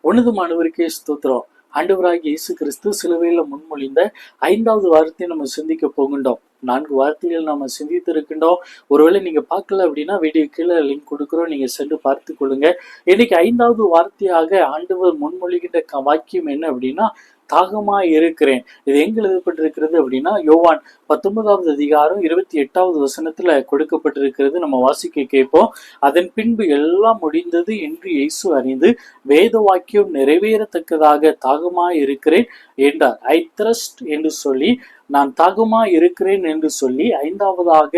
உனது உன்னதமானவருக்கே ஸ்தோத்திரம். ஆண்டவராகிய இயேசு கிறிஸ்து சிலுவையில் முன்மொழிந்த ஐந்தாவது வாரத்தை நம்ம சிந்திக்க போகின்றோம். நான்கு வார்த்தைகள் நம்ம சிந்தித்திருக்கின்றோம். ஒருவேளை நீங்க பார்க்கல அப்படின்னா வீடியோ கீழே லிங்க் கொடுக்குறோம். நீங்க சென்று பார்த்து கொள்ளுங்க. இன்னைக்கு ஐந்தாவது வார்த்தையாக ஆண்டவர் முன்மொழிகின்ற க- வாக்கியம் என்ன அப்படின்னா தாகமா இருக்கிறேன். இது எங்க எழுதப்பட்டிருக்கிறது அப்படின்னா யோவான் பத்தொன்பதாவது அதிகாரம் இருபத்தி எட்டாவது வசனத்துல கொடுக்கப்பட்டிருக்கிறது. நம்ம வாசிக்க கேட்போம். அதன் பின்பு எல்லாம் முடிந்தது என்று இயேசு அறிந்து வேத வாக்கியம் நிறைவேறத்தக்கதாக தாகமா இருக்கிறேன் என்றார். ஐ த்ரஸ்ட் என்று சொல்லி நான் தாகமா இருக்கிறேன் என்று சொல்லி ஐந்தாவதாக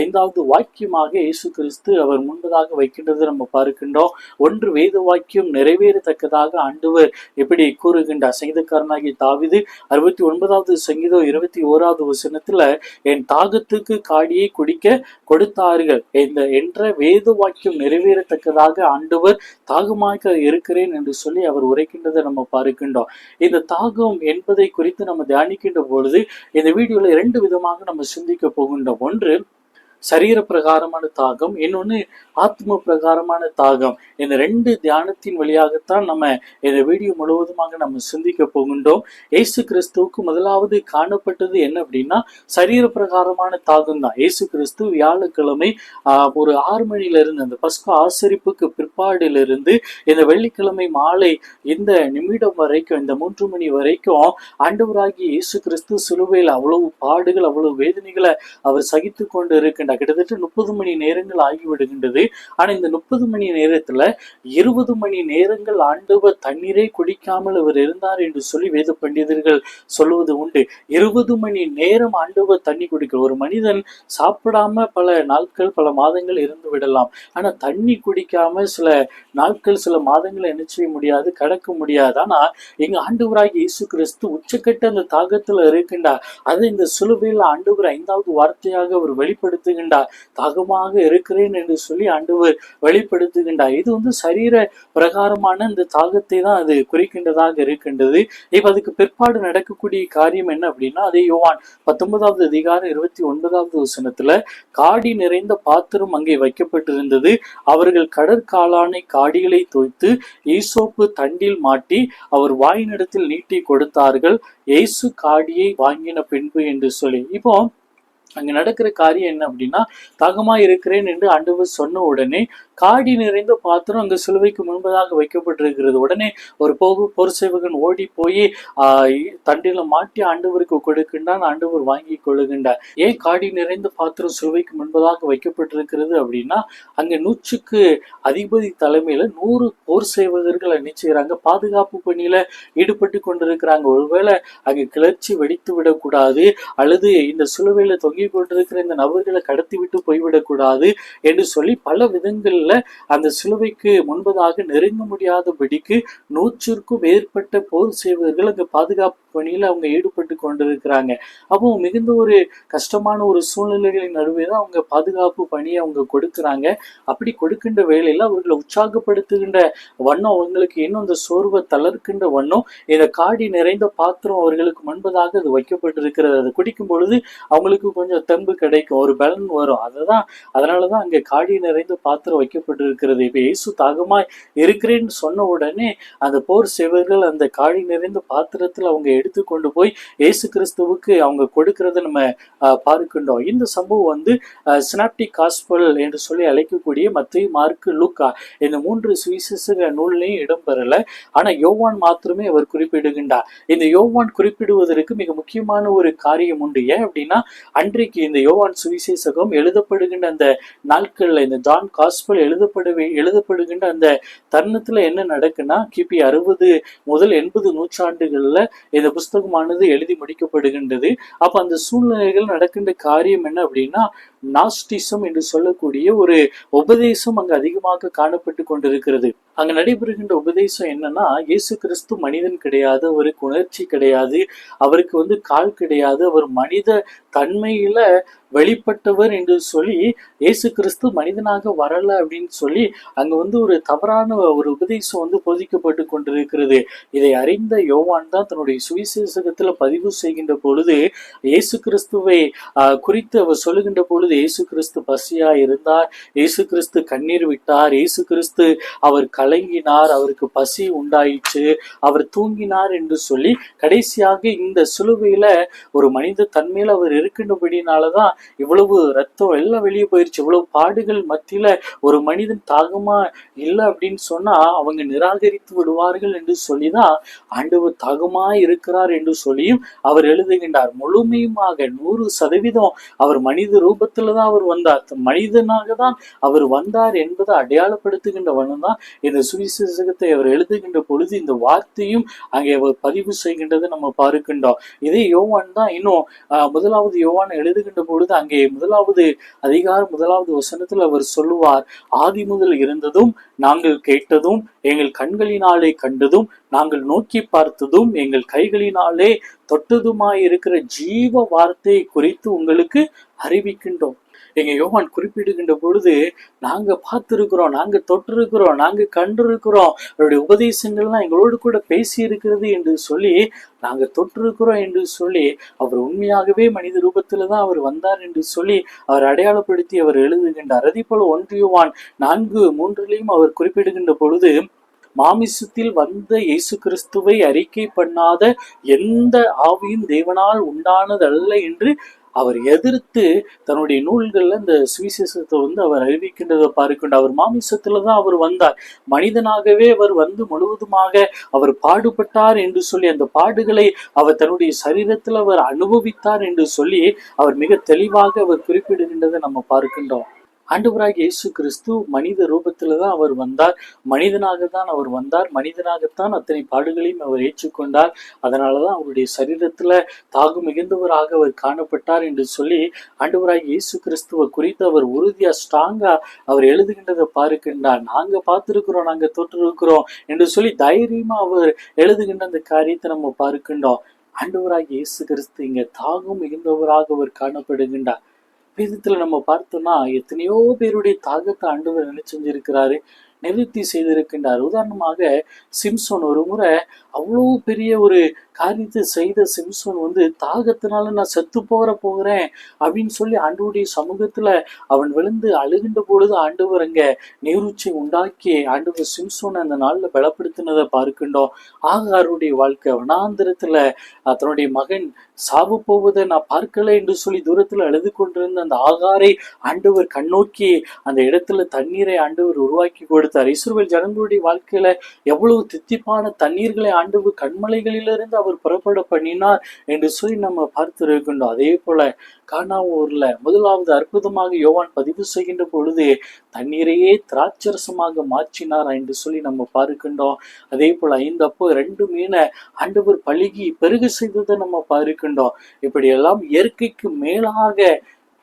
ஐந்தாவது வாக்கியமாக இயேசு கிறிஸ்து அவர் முன்பதாக வைக்கின்றது நம்ம பார்க்கின்றோம். ஒன்று வேத வாக்கியம் நிறைவேறத்தக்கதாக ஆண்டவர் எப்படி கூறுகின்றார். சங்கீதக்காரனாகி தாவிது அறுபத்தி ஒன்பதாவது சங்கீதம் இருபத்தி ஓராவது வசனத்துல என் தாகத்துக்கு காடியை குடிக்க கொடுத்தார்கள். இந்த என்ற வேத வாக்கியம் நிறைவேறத்தக்கதாக ஆண்டவர் தாகமாக இருக்கிறேன் என்று சொல்லி அவர் உரைக்கின்றதை நம்ம பார்க்கின்றோம். இந்த தாகம் என்பதை குறித்து நம்ம தியானிக்கின்ற பொழுது இந்த வீடியோல இரண்டு விதமாக நம்ம சிந்திக்க போகின்ற ஒன்று சரீர பிரகாரமான தாகம் இன்னொன்று ஆத்ம பிரகாரமான தாகம். இந்த ரெண்டு தியானத்தின் வழியாகத்தான் நம்ம இந்த வீடியோ முழுவதுமாக நம்ம சிந்திக்க போகின்றோம். ஏசு கிறிஸ்துவுக்கு முதலாவது காணப்பட்டது என்ன அப்படின்னா சரீர பிரகாரமான தாகம் தான் ஏசு கிறிஸ்து வியாழக்கிழமை ஒரு ஆறு மணியிலிருந்து அந்த பஸ்கு ஆசரிப்புக்கு பிற்பாடிலிருந்து இந்த வெள்ளிக்கிழமை மாலை இந்த நிமிடம் வரைக்கும் இந்த மூன்று மணி வரைக்கும் ஆண்டவராகி இயேசு கிறிஸ்து சிலுவையில் அவ்வளவு பாடுகள் அவ்வளவு வேதனைகளை அவர் சகித்து கொண்டு இருக்கின்ற இருக்கின்றார் கிட்டத்தட்ட முப்பது மணி நேரங்கள் ஆகிவிடுகின்றது. ஆனால் இந்த முப்பது மணி நேரத்தில் இருபது மணி நேரங்கள் ஆண்டவர் தண்ணீரை குடிக்காமல் அவர் இருந்தார் என்று சொல்லி வேத பண்டிதர்கள் சொல்லுவது உண்டு. இருபது மணி நேரம் ஆண்டவர் தண்ணி குடிக்க ஒரு மனிதன் சாப்பிடாம பல நாட்கள் பல மாதங்கள் இருந்து விடலாம். ஆனால் தண்ணி குடிக்காம சில நாட்கள் சில மாதங்களை என்ன செய்ய முடியாது கடக்க முடியாது. ஆனால் எங்க ஆண்டவராகி இயேசு கிறிஸ்து உச்சக்கட்ட அந்த தாகத்தில் இருக்கின்றார். அதை இந்த சிலுவையில் ஆண்டவர் ஐந்தாவது வார்த்தையாக அவர் வெளிப்படுத்து வெளிப்படுத்துகின்றார். தாகமாக இருக்கிறேன் என்று சொல்லி ஆண்டவர் வெளிப்படுத்துகின்றார். இது வந்து சரீர பிரகாரமான இந்த தாகத்தை தான் அது குறிக்கின்றதாக இருக்கின்றது. இப்ப அதுக்கு பிற்பாடு நடக்கக்கூடிய காரியம் என்ன அப்படின்னா அதே யோவான் பத்தொன்பதாவது அதிகாரம் இருபத்தி ஒன்பதாவது வசனத்துல காடி நிறைந்த பாத்திரம் அங்கே வைக்கப்பட்டிருந்தது. அவர்கள் கடற்காலானை காடிகளை தோய்த்து ஈசோப்பு தண்டில் மாட்டி அவர் வாயினிடத்தில் நீட்டி கொடுத்தார்கள். இயேசு காடியை வாங்கின பின்பு என்று சொல்லி. இப்போ அங்க நடக்கிற காரியம் என்ன அப்படின்னா தாகமா இருக்கிறேன் என்று ஆண்டவர் சொன்ன உடனே காடி நிறைந்த பாத்திரம் அங்கு சிலுவைக்கு முன்பதாக வைக்கப்பட்டிருக்கிறது. உடனே ஒரு போகு போர் சேவகன் ஓடி போய் தண்டில மாட்டி ஆண்டவருக்கு கொடுக்கின்றான் ஆண்டவர் வாங்கி கொள்ளுகின்றார். ஏன் காடி நிறைந்த பாத்திரம் சிலுவைக்கு முன்பதாக வைக்கப்பட்டிருக்கிறது அப்படின்னா அங்க நூற்றுக்கு அதிபதி தலைமையில நூறு போர் சேவகர்கள் நிச்சயிக்கிறாங்க பாதுகாப்பு பணியில ஈடுபட்டு கொண்டிருக்கிறாங்க. ஒருவேளை அங்கு கிளர்ச்சி வெடித்து விடக்கூடாது அல்லது இந்த சிலுவையில தொங்கிக் கொண்டிருக்கிற இந்த நபர்களை கடத்தி விட்டு போய்விடக்கூடாது என்று சொல்லி பல விதங்கள் விதங்கள்ல அந்த சிலுவைக்கு முன்பதாக நெருங்க முடியாதபடிக்கு நூற்றிற்கும் மேற்பட்ட போர் சேவகர்கள் அங்க பாதுகாப்பு பணியில் அவங்க ஈடுபட்டு கொண்டிருக்கிறாங்க. அப்போ மிகுந்த ஒரு கஷ்டமான ஒரு சூழ்நிலைகளின் நடுவே தான் அவங்க பாதுகாப்பு பணியை அவங்க கொடுக்குறாங்க. அப்படி கொடுக்கின்ற வேலையில் அவர்களை உற்சாகப்படுத்துகின்ற வண்ணம் அவங்களுக்கு இன்னும் இந்த சோர்வை தளர்க்கின்ற வண்ணம் இந்த காடி நிறைந்த பாத்திரம் அவர்களுக்கு முன்பதாக அது வைக்கப்பட்டிருக்கிறது. அது குடிக்கும் பொழுது அவங்களுக்கு கொஞ்சம் தெம்பு கிடைக்கும் ஒரு பலன் வரும். அதை தான் அதனால தான் அங்கே காடி நிறைந்த பாத்திரம் வைக்கப்பட்டிருக்கிறது இப்ப இயேசு தாகமாய் இருக்கிறேன்னு சொன்ன உடனே அந்த போர் சேவர்கள் அந்த காழி நிறைந்த பாத்திரத்தில் அவங்க எடுத்து கொண்டு போய் இயேசு கிறிஸ்துவுக்கு அவங்க கொடுக்கறத நம்ம பார்க்கின்றோம். இந்த சம்பவம் வந்து ஸ்னாப்டிக் காஸ்பல் என்று சொல்லி அழைக்கக்கூடிய மத்திய மார்க்கு லூக்கா இந்த மூன்று சுவிசேஷ நூல்லையும் இடம்பெறல. ஆனா யோவான் மாத்திரமே அவர் குறிப்பிடுகின்றார். இந்த யோவான் குறிப்பிடுவதற்கு மிக முக்கியமான ஒரு காரியம் உண்டு. ஏன் அப்படின்னா அன்றைக்கு இந்த யோவான் சுவிசேஷகம் எழுதப்படுகின்ற அந்த நாட்கள்ல இந்த ஜான் காஸ்பல் எழுதப்படவே எழுதப்படுகின்ற அந்த தருணத்துல என்ன நடக்குன்னா கிபி அறுபது முதல் எண்பது நூற்றாண்டுகள்ல இந்த புஸ்தகமானது எழுதி முடிக்கப்படுகின்றது. அப்ப அந்த சூழ்நிலைகள் நடக்கின்ற காரியம் என்ன அப்படின்னா நாஸ்டிசம் என்று சொல்லக்கூடிய ஒரு உபதேசம் அங்கு அதிகமாக காணப்பட்டு கொண்டிருக்கிறது. அங்கு நடைபெறுகின்ற உபதேசம் என்னன்னா இயேசு கிறிஸ்து மனிதன் கிடையாது அவருக்கு உணர்ச்சி கிடையாது அவருக்கு வந்து கால் கிடையாது அவர் மனித தன்மையில வெளிப்பட்டவர் என்று சொல்லி இயேசு கிறிஸ்து மனிதனாக வரல அப்படின்னு சொல்லி அங்க வந்து ஒரு தவறான ஒரு உபதேசம் வந்து போதிக்கப்பட்டு கொண்டிருக்கிறது. இதை அறிந்த யோவான் தான் தன்னுடைய சுவிசேஷகத்துல பதிவு செய்கின்ற பொழுது இயேசு கிறிஸ்துவை குறித்து அவர் சொல்லுகின்ற பொழுது இயேசு கிறிஸ்து பசியா இருந்தார். இயேசு கிறிஸ்து கண்ணீர் விட்டார். இயேசு கிறிஸ்து அவர் கலங்கினார். அவருக்கு பசி உண்டாயிற்று. அவர் தூங்கினார் என்று சொல்லி கடைசியாக இந்த சிலுவையில ஒரு மனித தன்மையில அவர் இருக்கின்றபடினாலதான் இவ்வளவு ரத்தம் எல்லாம் வெளியே போயிருச்சு. இவ்வளவு பாடுகள் மத்தியில ஒரு மனிதன் தாகமா இல்லை அப்படின்னு சொன்னா அவங்க நிராகரித்து விடுவார்கள் என்று சொல்லிதான் ஆண்டவர் தாகமா இருக்கிறார் என்று சொல்லியும் அவர் எழுதுகின்றார். முழுமையுமாக நூறு சதவீதம் அவர் மனித ரூபத்தை ரூபத்துல தான் அவர் வந்தார். மனிதனாக தான் அவர் வந்தார் என்பதை அடையாளப்படுத்துகின்ற வண்ணம் தான் இந்த சுவிசேஷகத்தை அவர் எழுதுகின்ற பொழுது இந்த வார்த்தையும் அங்கே அவர் பதிவு செய்கின்றதை நம்ம பார்க்கின்றோம். இதே யோவான் தான் இன்னும் முதலாவது யோவான் எழுதுகின்ற பொழுது அங்கே முதலாவது அதிகாரம் முதலாவது வசனத்தில் அவர் சொல்லுவார் ஆதி முதல் இருந்ததும் நாங்கள் கேட்டதும் எங்கள் கண்களினாலே கண்டதும் நாங்கள் நோக்கி பார்த்ததும் எங்கள் கைகளினாலே தொட்டதுமாயிருக்கிற ஜீவ வார்த்தை குறித்து உங்களுக்கு அறிவிக்கின்றோம். எங்க யோவான் குறிப்பிடுகின்ற பொழுது நாங்க பார்த்திருக்கிறோம் நாங்க தொட்டிருக்கிறோம் நாங்க கண்டிருக்கிறோம். அவருடைய உபதேசங்கள்லாம் எங்களோடு கூட பேசி இருக்கிறது என்று சொல்லி நாங்க தொட்டிருக்கிறோம் என்று சொல்லி அவர் உண்மையாகவே மனித ரூபத்துல தான் அவர் வந்தார் என்று சொல்லி அவர் அடையாளப்படுத்தி அவர் எழுதுகின்றார். அதே போல ஒன்றியவான் நான்கு மூன்றிலையும் அவர் குறிப்பிடுகின்ற பொழுது மாமிசத்தில் வந்த இயேசு கிறிஸ்துவை அறிக்கை பண்ணாத எந்த ஆவியும் தேவனால் உண்டானதல்ல என்று அவர் எதிர்த்து தன்னுடைய நூல்களில் இந்த சுவிசேஷத்தை வந்து அவர் அறிவிக்கின்றதை பார்க்கின்ற அவர் மாமிசத்துல தான் அவர் வந்தார். மனிதனாகவே அவர் வந்து முழுவதுமாக அவர் பாடுபட்டார் என்று சொல்லி அந்த பாடுகளை அவர் தன்னுடைய சரீரத்தில் அவர் அனுபவித்தார் என்று சொல்லி அவர் மிக தெளிவாக அவர் குறிப்பிடுகின்றதை நம்ம பார்க்கின்றோம். ஆண்டவராக இயேசு கிறிஸ்து மனித ரூபத்தில் தான் அவர் வந்தார். மனிதனாக தான் அவர் வந்தார். மனிதனாகத்தான் அத்தனை பாடுகளையும் அவர் ஏற்றுக்கொண்டார். அதனாலதான் அவருடைய சரீரத்துல தாகு மிகுந்தவராக அவர் காணப்பட்டார் என்று சொல்லி ஆண்டவராக இயேசு கிறிஸ்துவை குறித்து அவர் உறுதியா ஸ்ட்ராங்கா அவர் எழுதுகின்றதை பாருக்கின்றார். நாங்க பார்த்திருக்கிறோம் நாங்க தொற்றிருக்கிறோம் என்று சொல்லி தைரியமாக அவர் எழுதுகின்ற அந்த காரியத்தை நம்ம பார்க்கின்றோம். ஆண்டவராக இயேசு கிறிஸ்து இங்கே தாகம் மிகுந்தவராக அவர் காணப்படுகின்றார். வேதத்துல நம்ம பார்த்தோம்னா எத்தனையோ பேருடைய தாகத்தை ஆண்டவர் நினைச்சிருக்கிறாரு நிவர்த்தி செய்திருக்கின்றார். உதாரணமாக சிம்சோன் ஒரு முறை அவ்வளோ பெரிய ஒரு காரியத்தை செய்த சிம்சோன் வந்து தாகத்தினால நான் செத்து போற போகிறேன் அப்படின்னு சொல்லி ஆண்டவருடைய சமூகத்துல அவன் விழுந்து அழுகின்ற பொழுது ஆண்டவர் அங்க நீருச்சி உண்டாக்கி ஆண்டவர் சிம்சோனை அந்த நாள்ல பலப்படுத்தினதை பார்க்கின்றோம். ஆகாருடைய வாழ்க்கை வனாந்திரத்துல தன்னுடைய மகன் சாவு போவதை நான் பார்க்கல என்று சொல்லி தூரத்துல அழுது கொண்டிருந்த அந்த ஆகாரை ஆண்டவர் கண்ணோக்கி அந்த இடத்துல தண்ணீரை ஆண்டவர் உருவாக்கி கொடுத்து கொடுத்தார். இஸ்ரவேல் ஜனங்களுடைய வாழ்க்கையில எவ்வளவு தித்திப்பான தண்ணீர்களை ஆண்டு கண்மலைகளிலிருந்து அவர் புறப்பட பண்ணினார் என்று சொல்லி நம்ம பார்த்திருக்கின்றோம். அதே போல கானாவூர்ல முதலாவது அற்புதமாக யோவான் பதிவு செய்கின்ற பொழுது தண்ணீரையே திராட்சரசமாக மாற்றினார் என்று சொல்லி நம்ம பார்க்கின்றோம். அதே போல ஐந்து அப்போ ரெண்டு மீனை ஆண்டவர் பழுகி பெருகு செய்ததை நம்ம பார்க்கின்றோம். இப்படியெல்லாம் இயற்கைக்கு மேலாக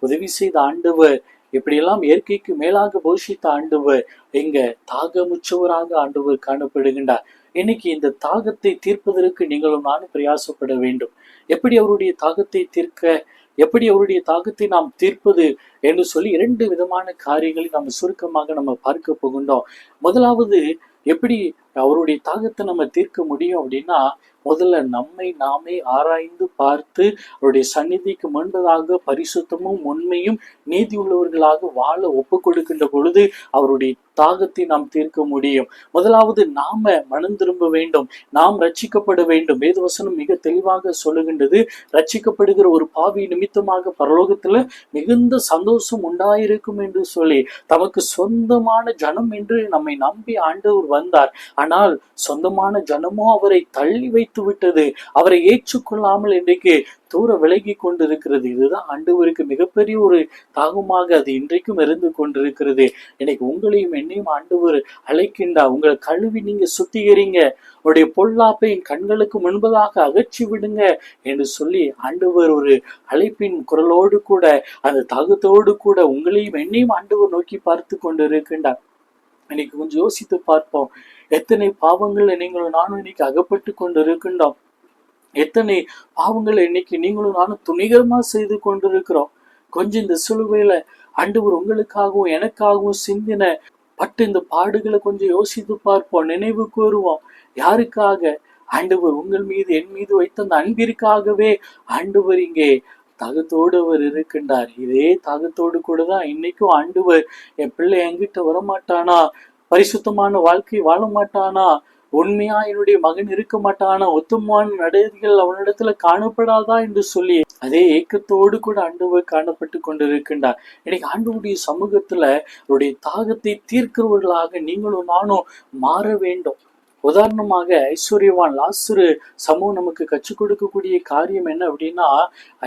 உதவி செய்த ஆண்டவர் இப்படியெல்லாம் இயற்கைக்கு மேலாக போஷித்த ஆண்டவர் எங்க தாகமுச்சவராக ஆண்டவர் காணப்படுகின்றார். இன்னைக்கு இந்த தாகத்தை தீர்ப்பதற்கு நீங்களும் நானும் பிரயாசப்பட வேண்டும். எப்படி அவருடைய தாகத்தை தீர்க்க எப்படி அவருடைய தாகத்தை நாம் தீர்ப்பது என்று சொல்லி இரண்டு விதமான காரியங்களை நம்ம சுருக்கமாக நம்ம பார்க்க போகின்றோம். முதலாவது எப்படி அவருடைய தாகத்தை நம்ம தீர்க்க முடியும் அப்படின்னா முதல்ல நம்மை நாமே ஆராய்ந்து பார்த்து அவருடைய சந்நிதிக்கு முன்பதாக பரிசுத்தமும் உண்மையும் நீதி உள்ளவர்களாக வாழ ஒப்பு கொடுக்கின்ற பொழுது அவருடைய தாகத்தை நாம் தீர்க்க முடியும். முதலாவது நாம மனம் திரும்ப வேண்டும். நாம் ரட்சிக்கப்பட வேண்டும். வேதவசனம் மிக தெளிவாக சொல்லுகின்றது. ரட்சிக்கப்படுகிற ஒரு பாவி நிமித்தமாக பரலோகத்துல மிகுந்த சந்தோஷம் உண்டாயிருக்கும் என்று சொல்லி தமக்கு சொந்தமான ஜனம் என்று நம்மை நம்பி ஆண்டவர் வந்தார். ஆனால் சொந்தமான ஜனமோ அவரை தள்ளி வைத்து விட்டது. அவரை ஏற்றுக்கொள்ளாமல் இன்றைக்கு தூர விலகி கொண்டிருக்கிறது. இதுதான் ஆண்டவருக்கு மிகப்பெரிய ஒரு தாகமாக அது இன்றைக்கும் இருந்து கொண்டிருக்கிறது. இன்னைக்கு உங்களையும் என்னையும் ஆண்டவர் அழைக்கின்றா உங்களை கழுவி நீங்க சுத்திகரிங்க. உடைய பொல்லாப்பை என் கண்களுக்கு முன்பதாக அகற்றி விடுங்க என்று சொல்லி ஆண்டவர் ஒரு அழைப்பின் குரலோடு கூட அந்த தாகத்தோடு கூட உங்களையும் என்னையும் ஆண்டவர் நோக்கி பார்த்து கொண்டு இருக்கின்றார் இன்னைக்கு கொஞ்சம் யோசித்து பார்ப்போம். எத்தனை பாவங்கள் நீங்களும் நானும் இன்னைக்கு அகப்பட்டு கொண்டு இருக்கின்றோம் எத்தனை பாவங்களை இன்னைக்கு நீங்களும் நானும் துணிகரமா செய்து கொண்டிருக்கிறோம். கொஞ்சம் இந்த சிலுவையில ஆண்டவர் உங்களுக்காகவும் எனக்காகவும் சிந்தின பட்டு இந்த பாடுகளை கொஞ்சம் யோசித்து பார்ப்போம் நினைவு கூறுவோம். யாருக்காக? ஆண்டவர் உங்கள் மீது என் மீது வைத்த அந்த அன்பிற்காகவே ஆண்டவர் இங்கே தகத்தோடு அவர் இருக்கின்றார். இதே தகத்தோடு கூட தான் இன்னைக்கும் ஆண்டவர் என் பிள்ளை என்கிட்ட வரமாட்டானா? பரிசுத்தமான வாழ்க்கை வாழ மாட்டானா உண்மையா என்னுடைய மகன் இருக்க மாட்டான ஒத்துமான நடவடிக்கைகள் அவனிடத்துல காணப்படாதா என்று சொல்லி அதே ஏக்கத்தோடு கூட ஆண்டவர் காணப்பட்டு கொண்டிருக்கின்றார். இன்னைக்கு ஆண்டவுடைய சமூகத்துல அவருடைய தாகத்தை தீர்க்கிறவர்களாக நீங்களும் நானும் மாற வேண்டும். உதாரணமாக ஐஸ்வர்யவான் லாசுரு சமூகம் நமக்கு கற்றுக் கொடுக்கக்கூடிய காரியம் என்ன அப்படின்னா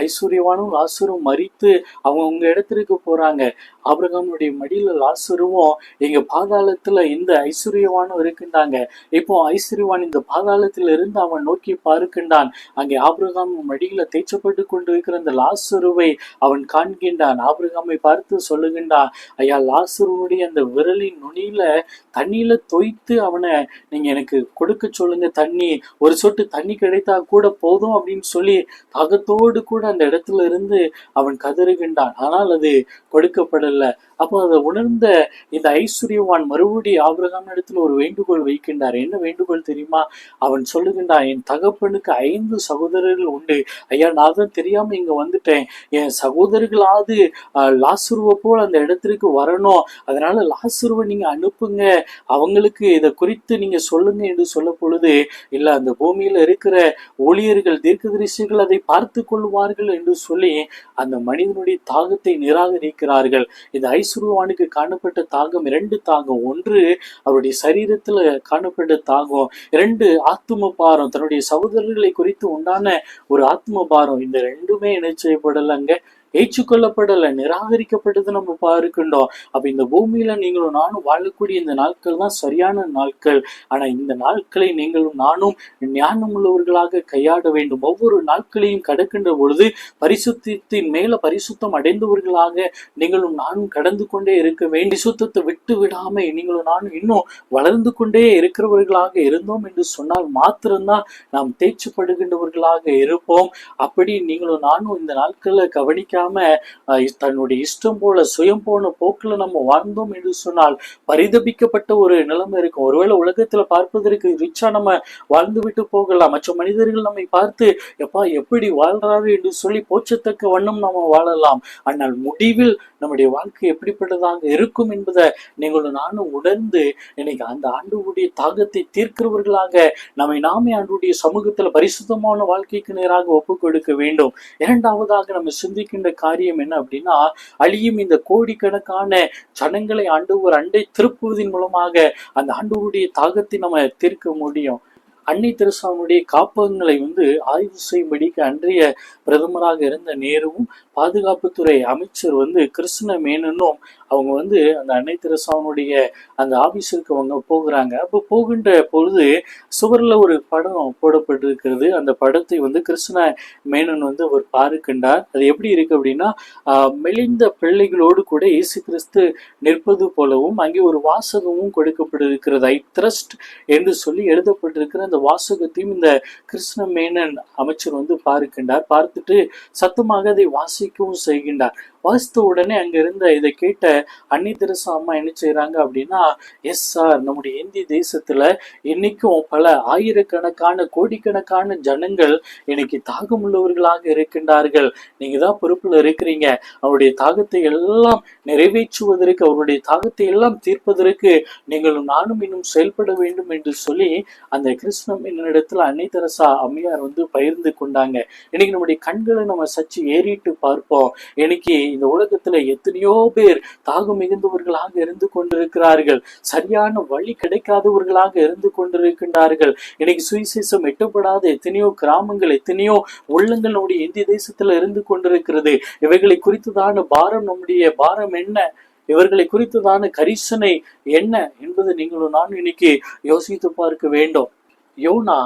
ஐஸ்வர்யவானும் லாசுரும் மறித்து அவங்க உங்க இடத்திற்கு போறாங்க. ஆபிரகாமுடைய மடியில லாசுருவும் எங்க பாதாளத்துல இந்த ஐஸ்வர்யவானும் இருக்கின்றாங்க. இப்போ ஐஸ்வர்யவான் இந்த பாதாளத்தில் இருந்து அவன் நோக்கி பார்க்கின்றான். அங்கே ஆபிரகாம் மடியில தேய்ச்சப்பட்டு கொண்டிருக்கிற அந்த லாசுருவை அவன் காண்கின்றான். ஆபிரகாமை பார்த்து சொல்லுகின்றான் ஐயா லாசுருவனுடைய அந்த விரலின் நுனியில தண்ணியில தொய்த்து அவனை நீங்க எனக்கு கொடுக்க சொல்லுங்க தண்ணி ஒரு சொட்டு தண்ணி கிடைத்தா கூட போதும் அப்படின்னு சொல்லி பகத்தோடு கூட அந்த இடத்துல இருந்து அவன் கதறுகின்றான். ஆனால் அது கொடுக்கப்படல. அப்போ அதை உணர்ந்த இந்த ஐஸ்வர்யவான் மறுபடி ஆபிரகாம் இடத்துல ஒரு வேண்டுகோள் வைக்கின்றார். என்ன வேண்டுகோள் தெரியுமா? அவன் சொல்லுகின்றான் என் தகப்பனுக்கு ஐந்து சகோதரர்கள் உண்டு. ஐயா நான் தான் தெரியாம இங்க வந்துட்டேன். என் சகோதரர்களாவது ஆஹ், லாசுருவை போல் அந்த இடத்திற்கு வரணும். அதனால லாசுருவை நீங்க அனுப்புங்க. அவங்களுக்கு இதை குறித்து நீங்க சொல்லுங்க என்று சொல்ல பொழுது இல்ல அந்த பூமியில இருக்கிற ஊழியர்கள் தீர்க்கதரிசிகள் அதை பார்த்து கொள்வார்கள் என்று சொல்லி அந்த மனிதனுடைய தாகத்தை நிராகரிக்கிறார்கள். இந்த சுருவானுக்கு காணப்பட்ட தாகம் இரண்டு தாகம். ஒன்று அவருடைய சரீரத்துல காணப்பட்ட தாகம். இரண்டு ஆத்ம பாரம் தன்னுடைய சகோதரர்களை குறித்து உண்டான ஒரு ஆத்ம பாரம் இந்த ரெண்டுமே என்ன செய்யப்படலைங்க ஏற்றுக்கொள்ளப்படலை நிராகரிக்கப்பட்டது நம்ம பார்க்கின்றோம். அப்ப இந்த பூமியில நீங்களும் நானும் வாழக்கூடிய இந்த நாட்கள் தான் சரியான நாட்கள். ஆனா இந்த நாட்களை நீங்களும் நானும் ஞானம் உள்ளவர்களாக கையாட வேண்டும். ஒவ்வொரு நாட்களையும் கடக்கின்ற பொழுது பரிசுத்தின் மேல பரிசுத்தம் அடைந்தவர்களாக நீங்களும் நானும் கடந்து கொண்டே இருக்க வேண்டிய சுத்தத்தை விட்டு விடாம நீங்களும் நானும் இன்னும் வளர்ந்து கொண்டே இருக்கிறவர்களாக இருந்தோம் என்று சொன்னால் மாத்திரம்தான் நாம் தேய்ச்சிப்படுகின்றவர்களாக இருப்போம். அப்படி நீங்களும் நானும் இந்த நாட்களை கவனிக்காம இல்லாம தன்னுடைய இஷ்டம் போல சுயம் போன போக்குல நம்ம வாழ்ந்தோம் என்று சொன்னால் பரிதபிக்கப்பட்ட ஒரு நிலைமை இருக்கும். ஒருவேளை உலகத்துல பார்ப்பதற்கு ரிச்சா நம்ம வாழ்ந்து விட்டு போகலாம். மற்ற மனிதர்கள் நம்மை பார்த்து எப்பா எப்படி வாழ்றாரு? என்று சொல்லி போச்சத்தக்க வண்ணம் நாம வாழலாம். ஆனால் முடிவில் நம்முடைய வாழ்க்கை எப்படிப்பட்டதாக இருக்கும் என்பதை நீங்கள் நானும் உணர்ந்து இன்னைக்கு அந்த ஆண்டுடைய தாகத்தை தீர்க்கிறவர்களாக நம்மை நாமே ஆண்டுடைய சமூகத்துல பரிசுத்தமான வாழ்க்கைக்கு நேராக ஒப்புக் கொடுக்க வேண்டும். இரண்டாவதாக நம்ம சிந்திக்கின்ற காரியம் என்ன அப்படின்னா அழியும் இந்த கோடிக்கணக்கான ஜனங்களை ஆண்டவர் அண்டை திருப்புவதன் மூலமாக அந்த ஆண்டவருடைய தாகத்தை நம்ம தீர்க்க முடியும். அன்னை தெரசாவுடைய காப்பகங்களை வந்து ஆய்வு செய்யும்படிக்கு அன்றைய பிரதமராக இருந்த நேருவும் பாதுகாப்புத்துறை அமைச்சர் வந்து கிருஷ்ண மேனனும் அவங்க வந்து அந்த அன்னை அந்த ஆபீஸுக்கு அவங்க போகிறாங்க. அப்போ போகின்ற பொழுது சுவர்ல ஒரு படம் போடப்பட்டிருக்கிறது. அந்த படத்தை வந்து கிருஷ்ண மேனன் வந்து அவர் பார்க்கின்றார். அது எப்படி இருக்கு அப்படின்னா ஆஹ், மெலிந்த பிள்ளைகளோடு கூட இயேசு கிறிஸ்து நிற்பது போலவும் அங்கே ஒரு வாசகமும் கொடுக்கப்பட்டிருக்கிறது. ஐ த்ரஸ்ட் என்று சொல்லி எழுதப்பட்டிருக்கிற அந்த வாசகத்தையும் இந்த கிருஷ்ண மேனன் அமைச்சர் வந்து பார்க்கின்றார். பார்த்துட்டு சத்தமாக அதை வாசிக்கவும் செய்கின்றார். வாசித்த உடனே அங்க இருந்த இதை கேட்ட அன்னி தெரசா அம்மா என்ன செய்யறாங்க அப்படின்னா எஸ் சார் நம்முடைய இந்திய தேசத்துல இன்னைக்கும் பல ஆயிரக்கணக்கான கோடிக்கணக்கான ஜனங்கள் இன்னைக்கு தாகமுள்ளவர்களாக இருக்கின்றார்கள். நீங்க தான் பொறுப்புல இருக்கிறீங்க. அவருடைய தாகத்தை எல்லாம் நிறைவேற்றுவதற்கு அவருடைய தாகத்தை எல்லாம் தீர்ப்பதற்கு நீங்களும் நானும் இன்னும் செயல்பட வேண்டும் என்று சொல்லி அந்த கிருஷ்ணம் என்னிடத்துல அன்னை தெரசா அம்மையார் வந்து பகிர்ந்து கொண்டாங்க. இன்னைக்கு நம்முடைய கண்களை நம்ம சற்று ஏறிட்டு பார்ப்போம். இன்னைக்கு இந்த உலகத்துல எத்தனையோ பேர் தாகம் மிகுந்தவர்களாக இருந்து கொண்டிருக்கிறார்கள். சரியான வழி கிடைக்காதவர்களாக இருந்து கொண்டிருக்கின்றார்கள். இன்னைக்கு சுவிசேஷம் எட்டப்படாத எத்தனையோ கிராமங்கள் எத்தனையோ உள்ளங்கள் நம்முடைய இந்திய தேசத்துல இருந்து கொண்டிருக்கிறது. இவைகளை குறித்துதான பாரம் நம்முடைய பாரம் என்ன? இவர்களை குறித்துதான கரிசனை என்ன என்பது நீங்களும் நான் இன்னைக்கு யோசித்து பார்க்க வேண்டும். யோனா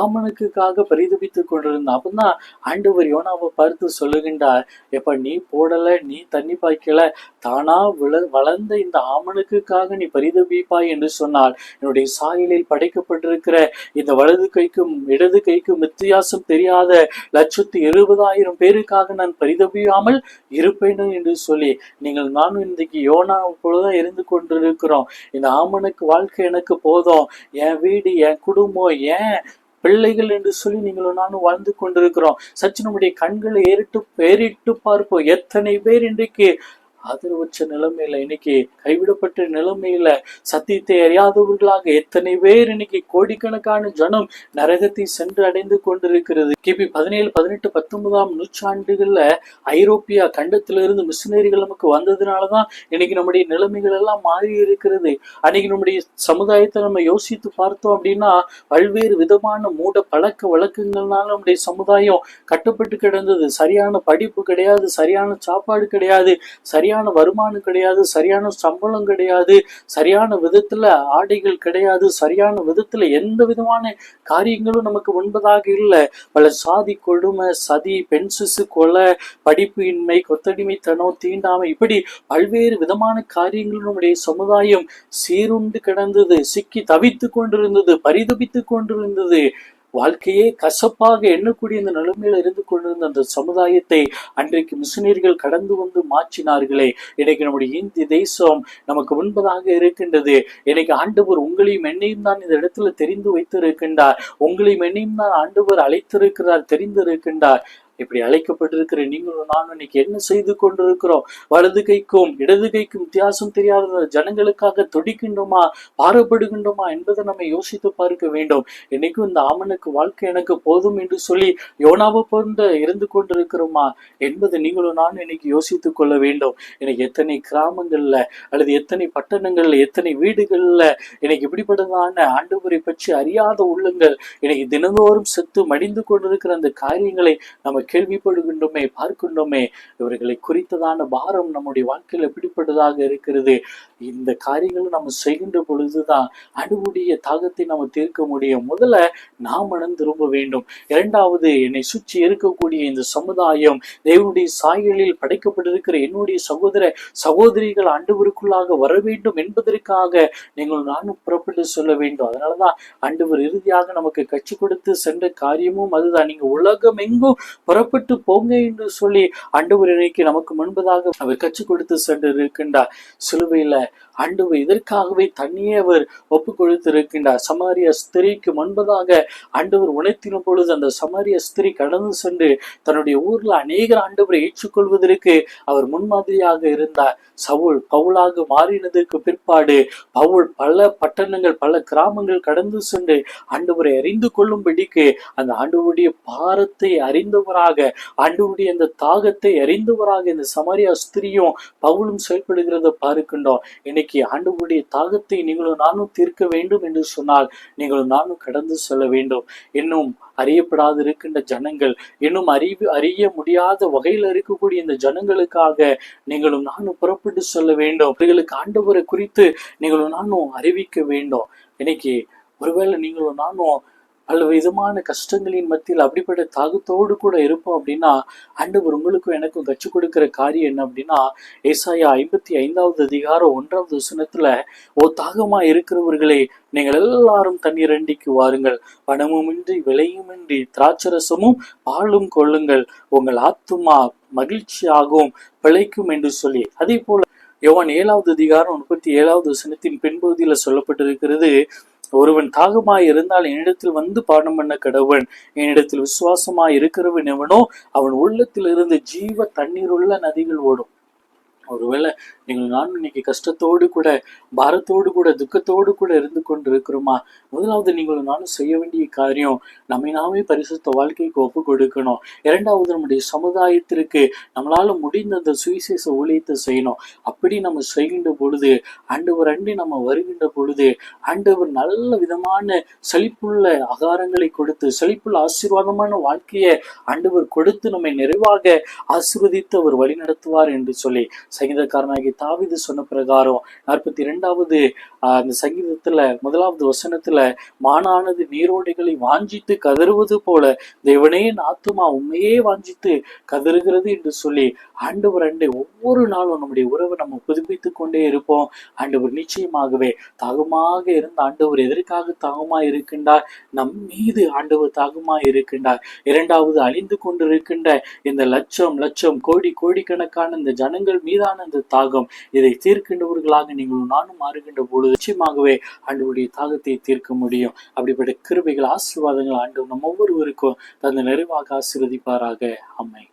ஆமனுக்குக்காக பரிதபித்துக் கொண்டிருந்தான் அப்பதான் ஆண்டவர் யோனாவை பார்த்து சொல்லுகின்றார் எப்ப நீ போடல நீ தண்ணி பாய்க்கல தானா விள வளர்ந்த இந்த ஆமனுக்குக்காக நீ பரிதபிப்பாய் என்று சொன்னால் என்னுடைய சாயலில் படைக்கப்பட்டிருக்கிற இந்த வலது கைக்கும் இடது கைக்கும் வித்தியாசம் தெரியாத லட்சத்து இருபதாயிரம் பேருக்காக நான் பரிதபியாமல் இருப்பேன் என்று சொல்லி நீங்கள் நானும் இன்றைக்கு யோனா போலதான் இருந்து கொண்டிருக்கிறோம். இந்த ஆமனுக்கு வாழ்க்கை எனக்கு போதும். என் வீடு என் குடும்பம் ஏன் பிள்ளைகள் என்று சொல்லி நீங்களும் நானும் வாழ்ந்து கொண்டிருக்கிறோம். சற்று நம்முடைய கண்களை ஏறிட்டு பேரிட்டு பார்ப்போம். எத்தனை பேர் இன்றைக்கு ஆதரவற்ற நிலைமையில இன்னைக்கு கைவிடப்பட்ட நிலைமையில சத்தியத்தை அறியாதவர்களாக எத்தனை பேர் இன்னைக்கு கோடிக்கணக்கான ஜனம் நரகத்தை சென்று அடைந்து கொண்டிருக்கிறது. கிபி பதினேழு பதினெட்டு பத்தொன்பதாம் நூற்றாண்டுகள்ல ஐரோப்பியா கண்டத்திலிருந்து மிஷினரிகள் நமக்கு வந்ததுனாலதான் இன்னைக்கு நம்முடைய நிலைமைகள் எல்லாம் மாறி இருக்கிறது. அன்னைக்கு நம்முடைய சமுதாயத்தை நம்ம யோசித்து பார்த்தோம் அப்படின்னா பல்வேறு விதமான மூட பழக்க வழக்கங்கள்னால நம்முடைய சமுதாயம் கட்டுப்பட்டு கிடந்தது. சரியான படிப்பு கிடையாது சரியான சாப்பாடு கிடையாது சரியான சரியான வருமானம் கிடையாது சரியான சம்பளம் கிடையாது சரியான விதத்துல ஆடைகள் கிடையாது சரியான விதத்துல எந்த விதமான காரியங்களும் நமக்கு உண்பதாக இல்லை. பல சாதி கொடுமை சதி பெண் சிசு கொலை படிப்பு இன்மை கொத்தடிமைத்தனம் தீண்டாமை இப்படி பல்வேறு விதமான காரியங்கள் நம்முடைய சமுதாயம் சீருண்டு கிடந்தது சிக்கி தவித்து கொண்டிருந்தது பரிதபித்து கொண்டிருந்தது. வாழ்க்கையே கசப்பாக எண்ணக்கூடிய இந்த நிலைமையில இருந்து கொண்டிருந்த அந்த சமுதாயத்தை அன்றைக்கு மிஷினியர்கள் கடந்து வந்து மாற்றினார்களே. இன்னைக்கு நம்முடைய இந்திய தேசம் நமக்கு முன்பதாக இருக்கின்றது. இன்னைக்கு ஆண்டவர் உங்களையும் என்னையும் தான் இந்த இடத்துல தெரிந்து வைத்திருக்கின்றார். உங்களையும் என்னையும் தான் ஆண்டவர் அழைத்திருக்கிறார் தெரிந்திருக்கின்றார். இப்படி அழைக்கப்பட்டிருக்கிற நீங்களும் நானும் இன்னைக்கு என்ன செய்து கொண்டிருக்கிறோம்? வலது கைக்கும் இடது கைக்கும் வித்தியாசம் தெரியாத ஜனங்களுக்காக துடிக்கின்றோமா? பாரப்படுகின்றோமா என்பதை நம்ம யோசித்து பார்க்க வேண்டும். என்னைக்கும் இந்த ஆமனுக்கு வாழ்க்கை எனக்கு போதும் என்று சொல்லி யோனாவை போன்ற இருந்து கொண்டிருக்கிறோமா என்பதை நீங்களும் நானும் இன்னைக்கு யோசித்துக் கொள்ள வேண்டும். எனக்கு எத்தனை கிராமங்கள்ல அல்லது எத்தனை பட்டணங்கள்ல எத்தனை வீடுகள்ல எனக்கு இப்படிப்பட்டதான ஆண்டவரை பற்றி அறியாத உள்ளங்கள் இன்னைக்கு தினந்தோறும் செத்து மடிந்து கொண்டிருக்கிற அந்த காரியங்களை நம்ம கேள்விப்படுகின்றோமே பார்க்கின்றோமே இவர்களை குறித்ததான பாரம் நம்முடைய வாழ்க்கையில் பிடிப்பட்டதாக இருக்கிறது. இந்த காரியங்களை நம்ம செய்கின்ற பொழுதுதான் அணுவுடைய தாகத்தை நம்ம தீர்க்க முடியும். முதல்ல நாம் மனம் திரும்ப வேண்டும். இரண்டாவது என்னை சுற்றி இருக்கக்கூடிய இந்த சமுதாயம் தேவனுடைய சாயலில் படைக்கப்பட்டிருக்கிற என்னுடைய சகோதர சகோதரிகள் ஆண்டவருக்குள்ளாக வர வேண்டும் என்பதற்காக நீங்கள் நானும் புறப்பட்டு சொல்ல வேண்டும். அதனாலதான் ஆண்டவர் இறுதியாக நமக்கு கற்றுக் கொடுத்து சென்ற காரியமும் அதுதான். நீங்க உலகம் எங்கும் புற புறப்பட்டு போங்க என்று சொல்லி ஆண்டவர் இன்னைக்கு நமக்கு முன்பதாக அவர் கற்றுக் கொடுத்து சென்று இருக்கின்றார் சிலுவையில ஆண்டவர் இதற்காகவே தண்ணியே அவர் ஒப்பு கொடுத்திருக்கின்றார் சமாரிய ஸ்திரீக்கு முன்பதாக ஆண்டவர் உணர்த்தின பொழுது அந்த சமாரிய ஸ்திரீ கடந்து சென்று தன்னுடைய ஊர்ல அநேகர் ஆண்டவரை ஏற்றுக்கொள்வதற்கு அவர் முன்மாதிரியாக இருந்தார். சவுல் பவுலாக மாறினதற்கு பிற்பாடு பவுல் பல பட்டணங்கள் பல கிராமங்கள் கடந்து சென்று ஆண்டவரை அறிந்து கொள்ளும்படிக்கு அந்த ஆண்டவருடைய பாரத்தை அறிந்தவராக ஆண்டவருடைய அந்த தாகத்தை அறிந்தவராக இந்த சமாரியா ஸ்திரியும் பவுலும் செயல்படுகிறத பார்க்கின்றோம். இன்னைக்கு இன்னைக்கு ஆண்டவருடைய தாகத்தை நீங்களும் நானும் தீர்க்க வேண்டும் என்று சொன்னால் நீங்களும் நானும் கடந்து செல்ல வேண்டும். இன்னும் அறியப்படாது இருக்கின்ற ஜனங்கள் இன்னும் அறிவு அறிய முடியாத வகையில் இருக்கக்கூடிய இந்த ஜனங்களுக்காக நீங்களும் நானும் புறப்பட்டு செல்ல வேண்டும். அவர்களுக்கு ஆண்டவரை குறித்து நீங்களும் நானும் அறிவிக்க வேண்டும். இன்னைக்கு ஒருவேளை நீங்களும் நானும் அல்ல விதமான கஷ்டங்களின் மத்தியில் அப்படிப்பட்ட தாகத்தோடு கூட இருப்போம் அப்படின்னா அண்டவர் உங்களுக்கும் எனக்கும் கற்றுக் கொடுக்கிற காரியம் என்ன அப்படின்னா ஏசாயா ஐம்பத்தி ஐந்தாவது அதிகாரம் ஒன்றாவது வசனத்துல ஓ தாகமா இருக்கிறவர்களே நீங்கள் எல்லாரும் தண்ணீர் அண்டிக்கு வாருங்கள். பணமுமின்றி விலையுமின்றி திராட்சரசமும் பாலும் கொள்ளுங்கள். உங்கள் ஆத்துமா மகிழ்ச்சியாகவும் பிழைக்கும் என்று சொல்லி. அதே போல யோவான் ஏழாவது அதிகாரம் முப்பத்தி ஏழாவது வசனத்தின் பின்பகுதியில சொல்லப்பட்டிருக்கிறது ஒருவன் தாகமாய் இருந்தால் என்னிடத்தில் வந்து பாடம் பண்ண கடவன் என்னிடத்தில் விசுவாசமாய் இருக்கிறவன் எவனோ அவன் உள்ளத்தில் இருந்து ஜீவ தண்ணீருள்ள நதிகள் ஓடும். ஒருவேளை நீங்கள் நான் இன்னைக்கு கஷ்டத்தோடு கூட பாரத்தோடு கூட துக்கத்தோடு கூட இருந்து கொண்டு இருக்கிறோமா முதலாவது நீங்கள் நானும் செய்ய வேண்டிய காரியம் நம்மை நாமே பரிசுத்த வாழ்க்கைக்கு ஒப்பு கொடுக்கணும். இரண்டாவது நம்முடைய சமுதாயத்திற்கு நம்மளால முடிந்த அந்த சுவிசேஷ ஊழியத்தை செய்யணும். அப்படி நம்ம செய்கின்ற பொழுது ஆண்டவர் அண்டி நம்ம வருகின்ற பொழுது ஆண்டவர் நல்ல விதமான செழிப்புள்ள ஆகாரங்களை கொடுத்து செழிப்புள்ள ஆசீர்வாதமான வாழ்க்கையை ஆண்டவர் கொடுத்து நம்மை நிறைவாக ஆசீர்வதித்து அவர் வழி நடத்துவார் என்று சொல்லி சங்கீதக்காரனாகி தாவிது சொன்ன பிரகாரம் நாற்பத்தி இரண்டாவது அந்த சங்கீதத்துல முதலாவது வசனத்துல மானானது நீரோடைகளை வாஞ்சித்து கதறுவது போல தேவனே ஆத்துமா உண்மையே வாஞ்சித்து கதறுகிறது என்று சொல்லி ஆண்டவர் அண்டை ஒவ்வொரு நாளும் நம்முடைய உறவை நம்ம புதுப்பித்து கொண்டே இருப்போம். ஆண்டவர் நிச்சயமாகவே தாகமாக இருந்த ஆண்டவர் எதற்காக தாகமா இருக்கின்றார்? நம் மீது ஆண்டவர் தாகமா இருக்கின்றார். இரண்டாவது அழிந்து கொண்டிருக்கின்ற இந்த லட்சம் லட்சம் கோடி கோடிக்கணக்கான இந்த ஜனங்கள் மீதான இந்த தாகம் இதை தீர்க்கின்றவர்களாக நீங்களும் நானும் மாறுகின்ற பொழுது நிச்சயமாகவே ஆண்டவருடைய தாகத்தை தீர்க்க முடியும். அப்படிப்பட்ட கிருபைகள் ஆசீர்வாதங்கள் ஆண்டவர் நம் ஒவ்வொருவருக்கும் தந்த நிறைவாக ஆசீர்வதிப்பாராக. அம்மை